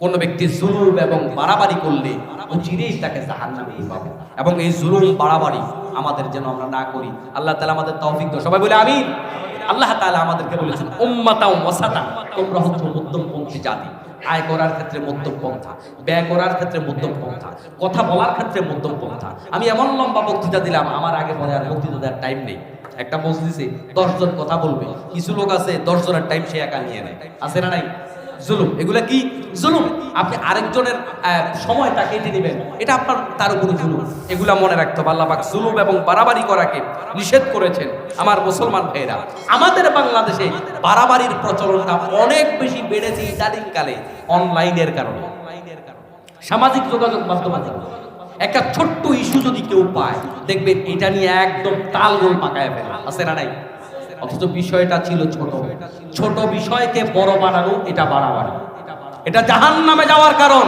কোন ব্যক্তি জুলুম এবং বাড়াবাড়ি করলে ও চিরেই তাকে জাহান্নামে পাবে। এবং এই জুলুম, বাড়াবাড়ি আমাদের যেন আমরা না করি। আল্লাহ তাআলা আমাদের তৌফিক সবাই বলে আমিন। আল্লাহ তাআলা আমাদেরকে বলেছেন, উম্মাতাও ওয়াসাতা, তোমরা হচ্ছে মধ্যমপন্থী জাতি। আয় করার ক্ষেত্রে মধ্যম পন্থা ব্যয় করার ক্ষেত্রে মধ্যম পন্থা কথা বলার ক্ষেত্রে মধ্যম পন্থা আমি এমন লম্বা বক্তৃতা দিলাম, আমার আগে পরে আর বক্তৃতা দেওয়ার টাইম নেই। একটা মসজিদে দশজন কথা বলবে, কিছু লোক আছে দশ জনের টাইম সে একা নিয়ে নেয়। আছে না নাই? জুলুম। এগুলা কি জুলুম? আপনি আরেকজনের আহ, সময়টা কেটে নেবেন এটা আপনার তার উপরে জুলুম। এগুলা মনে রাখতে হবে। আল্লাহ পাক জুলুম এবং বাড়াবাড়ি করাকে নিষেধ করেছেন আমার মুসলমান ভাইয়েরা। আমাদের বাংলাদেশে বাড়াবাড়ির প্রচলনটা অনেক বেশি বেড়েছে ইদানিং কালে অনলাইনের কারণে। সামাজিক যোগাযোগ মাধ্যমে। একটা ছোট্ট ইস্যু যদি কেউ পায় দেখবেন এটা নিয়ে একদম তাল গোল পাকায় ফেলে। আছে না নাই? অথচ বিষয়টা ছিল ছোট। ছোট বিষয়কে বড় বানানো, এটা বাড়াবাড়ি এটা জাহান নামে যাওয়ার কারণ।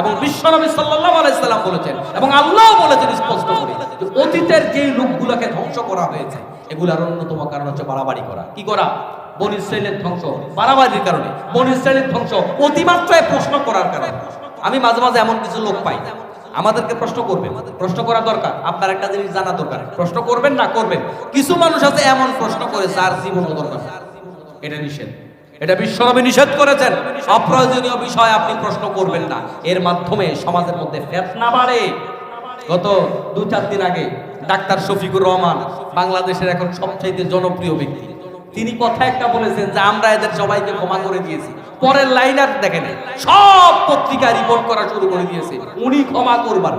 এবং বিশ্বনবী সাল্লাল্লাহু আলাইহি সাল্লাম বলেছেন, এবং আল্লাহ বলেছেন স্পষ্ট করে অতীতের যে লোকগুলোকে ধ্বংস করা হয়েছে, এগুলার অন্যতম কারণ হচ্ছে বাড়াবাড়ি করা। কি করা? বন ইসরায়েলের ধ্বংস। বাড়াবাড়ির কারণে। বন ইসরায়েলের ধ্বংস। অতিমাত্রায় প্রশ্ন করার কারণে। আমি মাঝে মাঝে এমন কিছু লোক পাই। আমাদেরকে প্রশ্ন করবেন। প্রশ্ন করা দরকার, আপনার একটা জিনিস জানা দরকার। প্রশ্ন করবেন না, করবেন। কিছু মানুষ আছে এমন প্রশ্ন করে যার জীবন দরকার এটা নিষেধ। এটা বিশ্বনবী নিষেধ করেছেন। অপ্রয়োজনীয় বিষয় আপনি প্রশ্ন করবেন না। এর মাধ্যমে সমাজের মধ্যে ফেতনা বাড়ে। গত দু চার দিন আগে ডাক্তার শফিকুর রহমান বাংলাদেশের এখন সবচাইতে জনপ্রিয় ব্যক্তি। তিনি কথা একটা বলেছেন যে আমরা এদের সবাইকে ক্ষমা করে দিয়েছি। পরের লাইন আর দেখেন, সব পত্রিকা রিপোর্ট করা শুরু করে দিয়েছে। উনি ক্ষমা করবার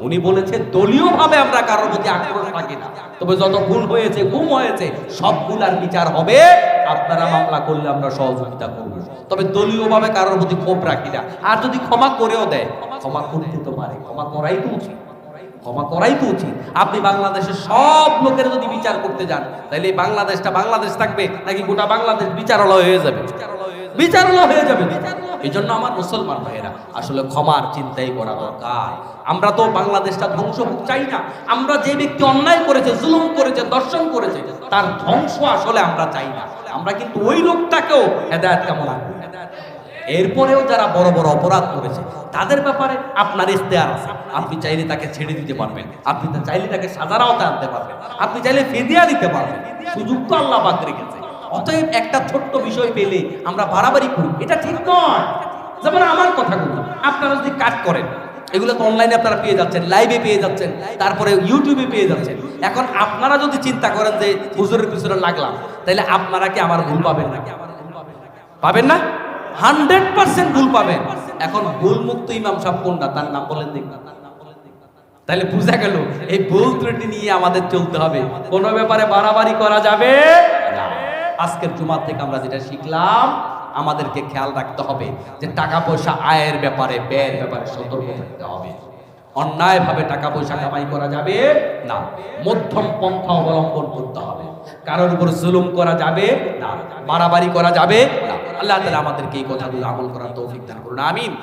উনি বলেছে দলীয় ভাবে আমরা কারোর প্রতি আক্রোশ থাকি না। তবে যত ভুল হয়েছে, গুম হয়েছে সব সবগুলার বিচার হবে। আপনারা মামলা করলে আমরা সহযোগিতা করব। তবে দলীয় ভাবে কারোর প্রতি ক্ষোভ রাখি না। আর যদি ক্ষমা করেও দেয়, ক্ষমা করতে তো পারে। ক্ষমা করাই তো উচিত। ক্ষমা করাই তো উচিত। আপনি বাংলাদেশের সব লোকের যদি বিচার করতে যান তাহলে বাংলাদেশটা বাংলাদেশ থাকবে নাকি গোটা বাংলাদেশ বিচারালয় হয়ে যাবে? বিচারালয় হয়ে যাবে। এই জন্য আমার মুসলমান ভাইয়েরা, আসলে ক্ষমার চিন্তাই করা দরকার। আমরা তো বাংলাদেশটা ধ্বংস চাই না। আমরা যে ব্যক্তি অন্যায় করেছে, জুলুম করেছে, দর্শন করেছে, তার ধ্বংস আসলে আমরা চাই না। আমরা কিন্তু ওই লোকটাকেও হেদায়ত কামনা করি। এরপরেও যারা বড় বড় অপরাধ করেছে, তাদের ব্যাপারে আপনার ইখতিয়ার আছে। আপনি চাইলে তাকে ছেড়ে দিতে পারবেন। আপনি চাইলে তাকে সাজার আওতায় আনতে পারবেন। আপনি চাইলে ফেদিয়া দিতে পারবেন। সুযোগ তো আল্লাহ পাক রেখেছে। অতএব একটা ছোট্ট বিষয় পেলে আমরা বাড়াবাড়ি করি। এটা ঠিক নয়। যেমন আমার কথাগুলো, আপনারা যদি কাট করেন, এগুলো তো অনলাইনে আপনারা পেয়ে যাচ্ছেন লাইভে পেয়ে যাচ্ছেন, তারপরে ইউটিউবে পেয়ে যাচ্ছেন। এখন আপনারা যদি চিন্তা করেন যে হুজুরের পিছনে লাগলাম, তাহলে আপনারা কি আমার ভুল পাবেন না পাবেন না? হান্ড্রেড পার্সেন্ট ভুল পাবেন। এখন ভুল মুক্ত ইমাম সাহেব কোনটা? তার নাম বলেন দেখবেন তাহলে বোঝা গেল, এই ভুল ত্রুটি নিয়ে আমাদের চলতে হবে। কোনো ব্যাপারে বাড়াবাড়ি করা যাবে। আজকের জুমার থেকে আমরা যেটা শিখলাম, আমাদেরকে খেয়াল রাখতে হবে যে টাকা পয়সা আয়ের ব্যাপারে, ব্যয়ের ব্যাপারে সতর্ক থাকতে হবে। অন্যায়ভাবে টাকা পয়সা কামাই করা যাবে না। মধ্যম পন্থা অবলম্বন করতে হবে। কারোর উপর জুলুম করা যাবে না। বাড়াবাড়ি করা যাবে না। আল্লাহ তালা আমাদেরকে এই কথাগুলো আমল করার তৌফিক দান করুন। আমিন।